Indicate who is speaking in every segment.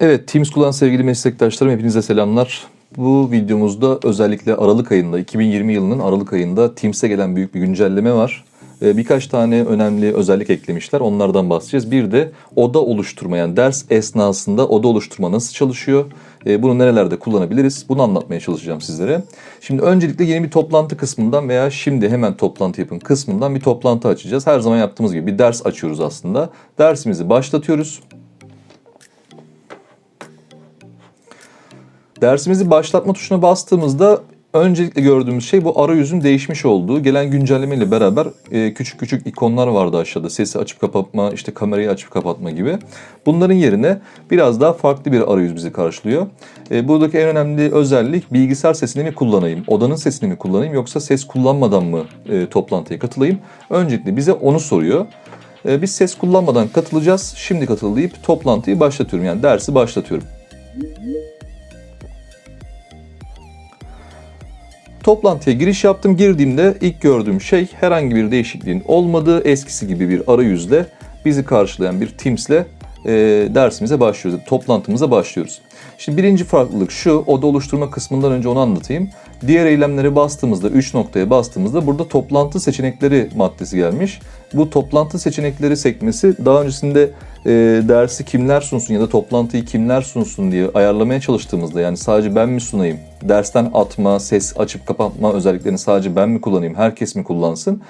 Speaker 1: Evet, Teams kullanan sevgili meslektaşlarım hepinize selamlar. Bu videomuzda özellikle Aralık ayında, 2020 yılının Aralık ayında Teams'e gelen büyük bir güncelleme var. Ee, Birkaç tane önemli özellik eklemişler. Onlardan bahsedeceğiz. Bir de oda oluşturma yani ders esnasında oda oluşturma nasıl çalışıyor? Ee, Bunu nerelerde kullanabiliriz? Bunu anlatmaya çalışacağım sizlere. Şimdi öncelikle yeni bir toplantı kısmından veya şimdi hemen toplantı yapın kısmından bir toplantı açacağız. Her zaman yaptığımız gibi bir ders açıyoruz aslında. Dersimizi başlatıyoruz. Dersimizi başlatma tuşuna bastığımızda öncelikle gördüğümüz şey bu arayüzün değişmiş olduğu. Gelen güncelleme ile beraber e, küçük küçük ikonlar vardı aşağıda. Sesi açıp kapatma, işte kamerayı açıp kapatma gibi. Bunların yerine biraz daha farklı bir arayüz bizi karşılıyor. E, buradaki en önemli özellik bilgisayar sesini mi kullanayım, odanın sesini mi kullanayım yoksa ses kullanmadan mı e, toplantıya katılayım? Öncelikle bize onu soruyor. E, biz ses kullanmadan katılacağız. Şimdi katıl deyip toplantıyı başlatıyorum. Yani dersi başlatıyorum. Toplantıya giriş yaptım. Girdiğimde ilk gördüğüm şey herhangi bir değişikliğin olmadığı eskisi gibi bir arayüzle bizi karşılayan bir Teams'le e, dersimize başlıyoruz. Toplantımıza başlıyoruz. Şimdi birinci farklılık şu, oda oluşturma kısmından önce onu anlatayım. Diğer eylemlere bastığımızda, 3 noktaya bastığımızda burada toplantı seçenekleri maddesi gelmiş. Bu toplantı seçenekleri sekmesi daha öncesinde e, dersi kimler sunsun ya da toplantıyı kimler sunsun diye ayarlamaya çalıştığımızda yani sadece ben mi sunayım, dersten atma, ses açıp kapatma özelliklerini sadece ben mi kullanayım, herkes mi kullansın?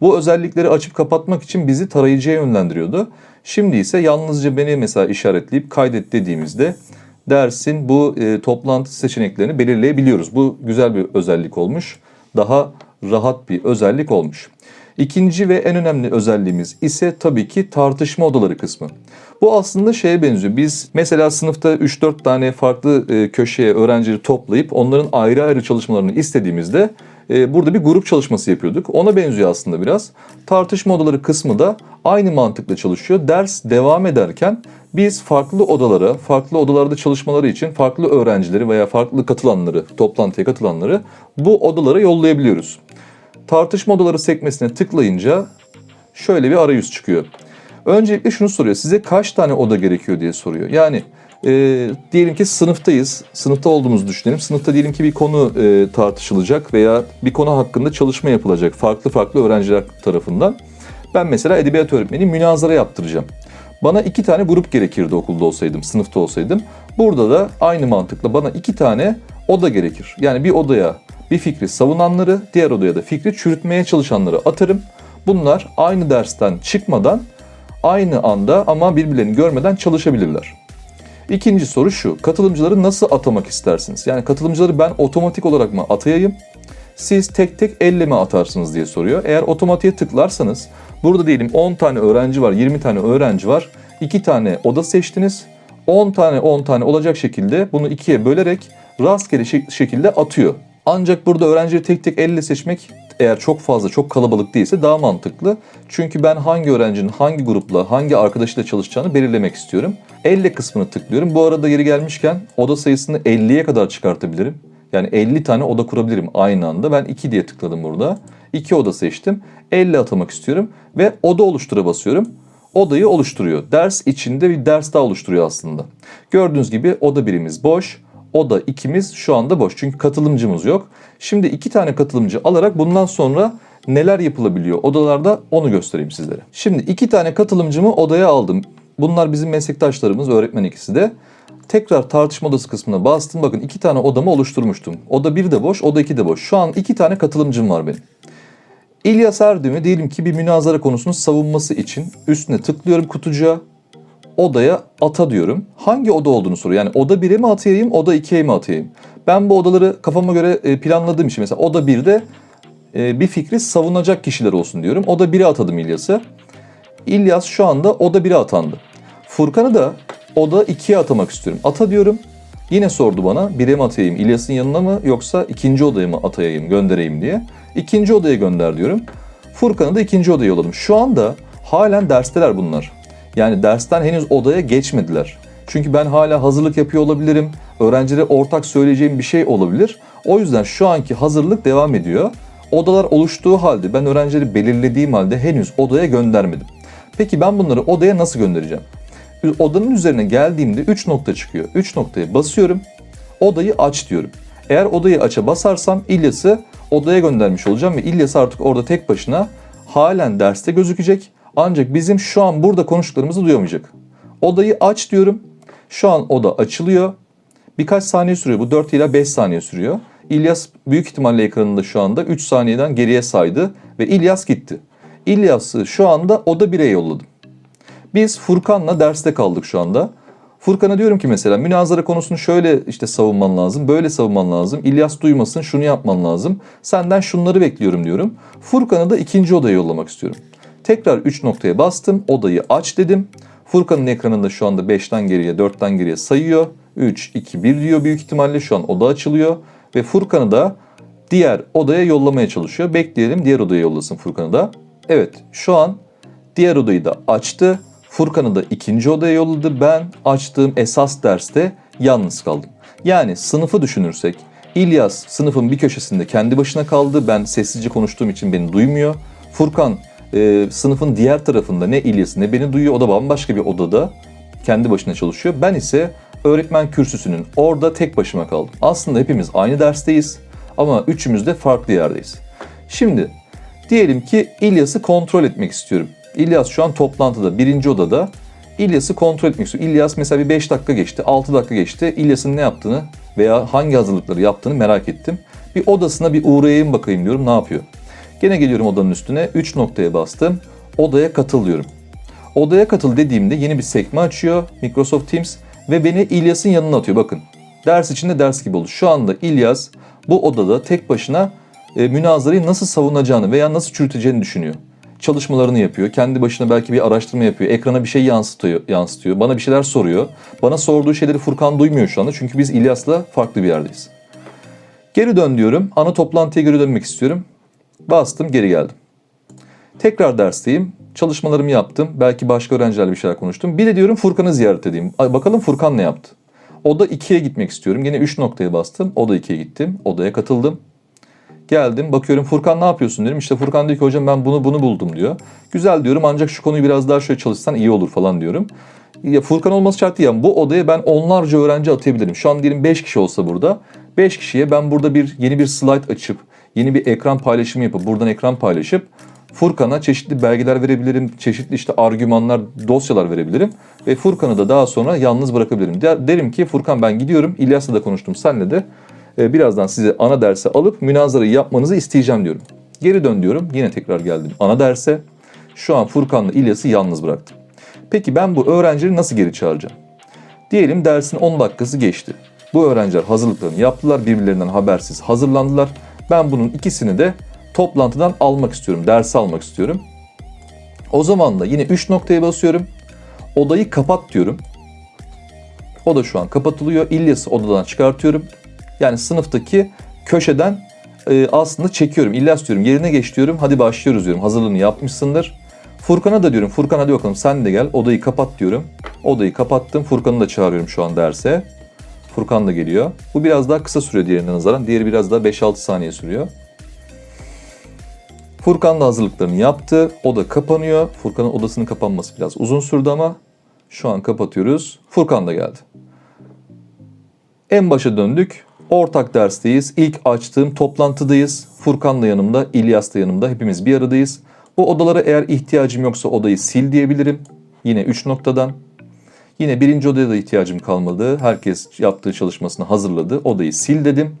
Speaker 1: Bu özellikleri açıp kapatmak için bizi tarayıcıya yönlendiriyordu. Şimdi ise yalnızca beni mesela işaretleyip kaydet dediğimizde dersin bu e, toplantı seçeneklerini belirleyebiliyoruz. Bu güzel bir özellik olmuş. Daha rahat bir özellik olmuş. İkinci ve en önemli özelliğimiz ise tabii ki tartışma odaları kısmı. Bu aslında şeye benziyor. Biz mesela sınıfta 3-4 tane farklı e, köşeye öğrencileri toplayıp onların ayrı ayrı çalışmalarını istediğimizde e, burada bir grup çalışması yapıyorduk. Ona benziyor aslında biraz. Tartışma odaları kısmı da aynı mantıkla çalışıyor. Ders devam ederken biz farklı odalara, farklı odalarda çalışmaları için farklı öğrencileri veya farklı katılanları, toplantıya katılanları bu odalara yollayabiliyoruz. Tartışma odaları sekmesine tıklayınca şöyle bir arayüz çıkıyor. Öncelikle şunu soruyor. Size kaç tane oda gerekiyor diye soruyor. Yani e, diyelim ki sınıftayız. Sınıfta olduğumuzu düşünelim. Sınıfta diyelim ki bir konu e, tartışılacak veya bir konu hakkında çalışma yapılacak farklı farklı öğrenciler tarafından. Ben mesela edebiyat öğretmeni münazara yaptıracağım. Bana iki tane grup gerekirdi okulda olsaydım, sınıfta olsaydım. Burada da aynı mantıkla bana iki tane oda gerekir. Yani bir odaya bir fikri savunanları, diğer odaya da fikri çürütmeye çalışanları atarım. Bunlar aynı dersten çıkmadan aynı anda ama birbirlerini görmeden çalışabilirler. İkinci soru şu. Katılımcıları nasıl atamak istersiniz? Yani katılımcıları ben otomatik olarak mı atayayım? Siz tek tek elle mi atarsınız diye soruyor. Eğer otomatiğe tıklarsanız burada diyelim 10 tane öğrenci var, 20 tane öğrenci var. 2 tane oda seçtiniz. 10 tane 10 tane olacak şekilde bunu ikiye bölerek rastgele şek- şekilde atıyor. Ancak burada öğrencileri tek tek elle seçmek eğer çok fazla, çok kalabalık değilse daha mantıklı. Çünkü ben hangi öğrencinin hangi grupla, hangi arkadaşıyla çalışacağını belirlemek istiyorum. Elle kısmını tıklıyorum. Bu arada yeri gelmişken oda sayısını 50'ye kadar çıkartabilirim. Yani 50 tane oda kurabilirim aynı anda. Ben 2 diye tıkladım burada. 2 oda seçtim. 50 atamak istiyorum ve oda oluştura basıyorum. Odayı oluşturuyor. Ders içinde bir ders daha oluşturuyor aslında. Gördüğünüz gibi oda birimiz boş. Oda ikimiz şu anda boş. Çünkü katılımcımız yok. Şimdi iki tane katılımcı alarak bundan sonra neler yapılabiliyor odalarda onu göstereyim sizlere. Şimdi iki tane katılımcımı odaya aldım. Bunlar bizim meslektaşlarımız, öğretmen ikisi de. Tekrar tartışma odası kısmına bastım. Bakın iki tane odamı oluşturmuştum. Oda bir de boş, oda iki de boş. Şu an iki tane katılımcım var benim. İlyas Erdem'i diyelim ki bir münazara konusunu savunması için üstüne tıklıyorum kutucuğa. Odaya ata diyorum. Hangi oda olduğunu soruyor. Yani oda 1'e mi atayım, oda 2'ye mi atayım? Ben bu odaları kafama göre e, planladığım için mesela oda 1'de e, bir fikri savunacak kişiler olsun diyorum. Oda 1'e atadım İlyas'ı. İlyas şu anda oda 1'e atandı. Furkan'ı da oda 2'ye atamak istiyorum. Ata diyorum. Yine sordu bana 1'e mi atayım İlyas'ın yanına mı yoksa ikinci odaya mı atayayım göndereyim diye. İkinci odaya gönder diyorum. Furkan'ı da ikinci odaya yolladım. Şu anda halen dersteler bunlar. Yani dersten henüz odaya geçmediler. Çünkü ben hala hazırlık yapıyor olabilirim. Öğrencilere ortak söyleyeceğim bir şey olabilir. O yüzden şu anki hazırlık devam ediyor. Odalar oluştuğu halde ben öğrencileri belirlediğim halde henüz odaya göndermedim. Peki ben bunları odaya nasıl göndereceğim? Odanın üzerine geldiğimde 3 nokta çıkıyor. 3 noktaya basıyorum. Odayı aç diyorum. Eğer odayı aça basarsam İlyas'ı odaya göndermiş olacağım ve İlyas artık orada tek başına halen derste gözükecek. Ancak bizim şu an burada konuştuklarımızı duyamayacak. Odayı aç diyorum. Şu an oda açılıyor. Birkaç saniye sürüyor. Bu 4 ila 5 saniye sürüyor. İlyas büyük ihtimalle ekranında şu anda 3 saniyeden geriye saydı ve İlyas gitti. İlyas'ı şu anda oda 1'e yolladım. Biz Furkan'la derste kaldık şu anda. Furkan'a diyorum ki mesela münazara konusunu şöyle işte savunman lazım, böyle savunman lazım. İlyas duymasın, şunu yapman lazım. Senden şunları bekliyorum diyorum. Furkan'ı da ikinci odaya yollamak istiyorum. Tekrar 3 noktaya bastım, odayı aç dedim. Furkan'ın ekranında şu anda 5'ten geriye, 4'ten geriye sayıyor. 3, 2, 1 diyor büyük ihtimalle şu an oda açılıyor. Ve Furkan'ı da diğer odaya yollamaya çalışıyor. Bekleyelim diğer odaya yollasın Furkan'ı da. Evet şu an diğer odayı da açtı. Furkan'ı da ikinci odaya yolladı. Ben açtığım esas derste yalnız kaldım. Yani sınıfı düşünürsek İlyas sınıfın bir köşesinde kendi başına kaldı. Ben sessizce konuştuğum için beni duymuyor. Furkan e, sınıfın diğer tarafında ne İlyas ne beni duyuyor. O da bambaşka bir odada kendi başına çalışıyor. Ben ise öğretmen kürsüsünün orada tek başıma kaldım. Aslında hepimiz aynı dersteyiz ama üçümüz de farklı yerdeyiz. Şimdi diyelim ki İlyas'ı kontrol etmek istiyorum. İlyas şu an toplantıda, birinci odada. İlyas'ı kontrol etmek istiyor. İlyas mesela bir 5 dakika geçti, 6 dakika geçti. İlyas'ın ne yaptığını veya hangi hazırlıkları yaptığını merak ettim. Bir odasına bir uğrayayım bakayım diyorum ne yapıyor. Gene geliyorum odanın üstüne 3 noktaya bastım. Odaya katıl diyorum. Odaya katıl dediğimde yeni bir sekme açıyor Microsoft Teams ve beni İlyas'ın yanına atıyor. Bakın ders içinde ders gibi oldu. Şu anda İlyas bu odada tek başına e, münazarayı nasıl savunacağını veya nasıl çürüteceğini düşünüyor. Çalışmalarını yapıyor. Kendi başına belki bir araştırma yapıyor. Ekrana bir şey yansıtıyor, yansıtıyor. Bana bir şeyler soruyor. Bana sorduğu şeyleri Furkan duymuyor şu anda. Çünkü biz İlyas'la farklı bir yerdeyiz. Geri dön diyorum. Ana toplantıya geri dönmek istiyorum. Bastım geri geldim. Tekrar dersteyim. Çalışmalarımı yaptım. Belki başka öğrencilerle bir şeyler konuştum. Bir de diyorum Furkan'ı ziyaret edeyim. Bakalım Furkan ne yaptı? Oda 2'ye gitmek istiyorum. Yine 3 noktaya bastım. Oda 2'ye gittim. Odaya katıldım. Geldim bakıyorum Furkan ne yapıyorsun dedim. İşte Furkan diyor ki hocam ben bunu bunu buldum diyor. Güzel diyorum ancak şu konuyu biraz daha şöyle çalışsan iyi olur falan diyorum. Ya Furkan olması şart değil. Yani bu odaya ben onlarca öğrenci atayabilirim. Şu an diyelim 5 kişi olsa burada. 5 kişiye ben burada bir yeni bir slide açıp yeni bir ekran paylaşımı yapıp buradan ekran paylaşıp Furkan'a çeşitli belgeler verebilirim, çeşitli işte argümanlar, dosyalar verebilirim ve Furkan'ı da daha sonra yalnız bırakabilirim. Der- Derim ki Furkan ben gidiyorum, İlyas'la da konuştum, senle de e, birazdan size ana derse alıp münazarayı yapmanızı isteyeceğim diyorum. Geri dön diyorum, yine tekrar geldim ana derse. Şu an Furkan'la İlyas'ı yalnız bıraktım. Peki ben bu öğrencileri nasıl geri çağıracağım? Diyelim dersin 10 dakikası geçti. Bu öğrenciler hazırlıklarını yaptılar, birbirlerinden habersiz hazırlandılar. Ben bunun ikisini de toplantıdan almak istiyorum, dersi almak istiyorum. O zaman da yine 3 noktaya basıyorum. Odayı kapat diyorum. O da şu an kapatılıyor. İlyas'ı odadan çıkartıyorum. Yani sınıftaki köşeden e, aslında çekiyorum. İlyas diyorum yerine geç diyorum. Hadi başlıyoruz diyorum. Hazırlığını yapmışsındır. Furkan'a da diyorum. Furkan hadi bakalım sen de gel. Odayı kapat diyorum. Odayı kapattım. Furkan'ı da çağırıyorum şu an derse. Furkan da geliyor. Bu biraz daha kısa sürüyor diğerine nazaran. Diğeri biraz daha 5-6 saniye sürüyor. Furkan da hazırlıklarını yaptı. Oda kapanıyor. Furkan'ın odasının kapanması biraz uzun sürdü ama şu an kapatıyoruz. Furkan da geldi. En başa döndük. Ortak dersteyiz. İlk açtığım toplantıdayız. Furkan da yanımda, İlyas da yanımda. Hepimiz bir aradayız. Bu odalara eğer ihtiyacım yoksa odayı sil diyebilirim. Yine 3 noktadan. Yine birinci odaya da ihtiyacım kalmadı. Herkes yaptığı çalışmasını hazırladı. Odayı sil dedim.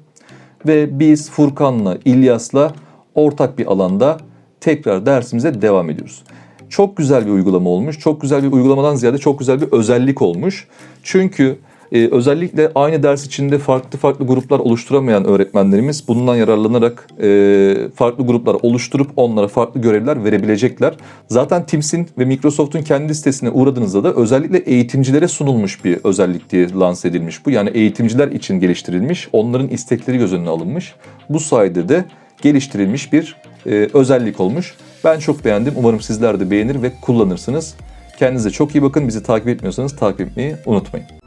Speaker 1: Ve biz Furkan'la, İlyas'la ortak bir alanda tekrar dersimize devam ediyoruz. Çok güzel bir uygulama olmuş. Çok güzel bir uygulamadan ziyade çok güzel bir özellik olmuş. Çünkü e, özellikle aynı ders içinde farklı farklı gruplar oluşturamayan öğretmenlerimiz bundan yararlanarak e, farklı gruplar oluşturup onlara farklı görevler verebilecekler. Zaten Teams'in ve Microsoft'un kendi sitesine uğradığınızda da özellikle eğitimcilere sunulmuş bir özellik diye lanse edilmiş bu. Yani eğitimciler için geliştirilmiş, onların istekleri göz önüne alınmış. Bu sayede de geliştirilmiş bir e, özellik olmuş. Ben çok beğendim. Umarım sizler de beğenir ve kullanırsınız. Kendinize çok iyi bakın. Bizi takip etmiyorsanız takip etmeyi unutmayın.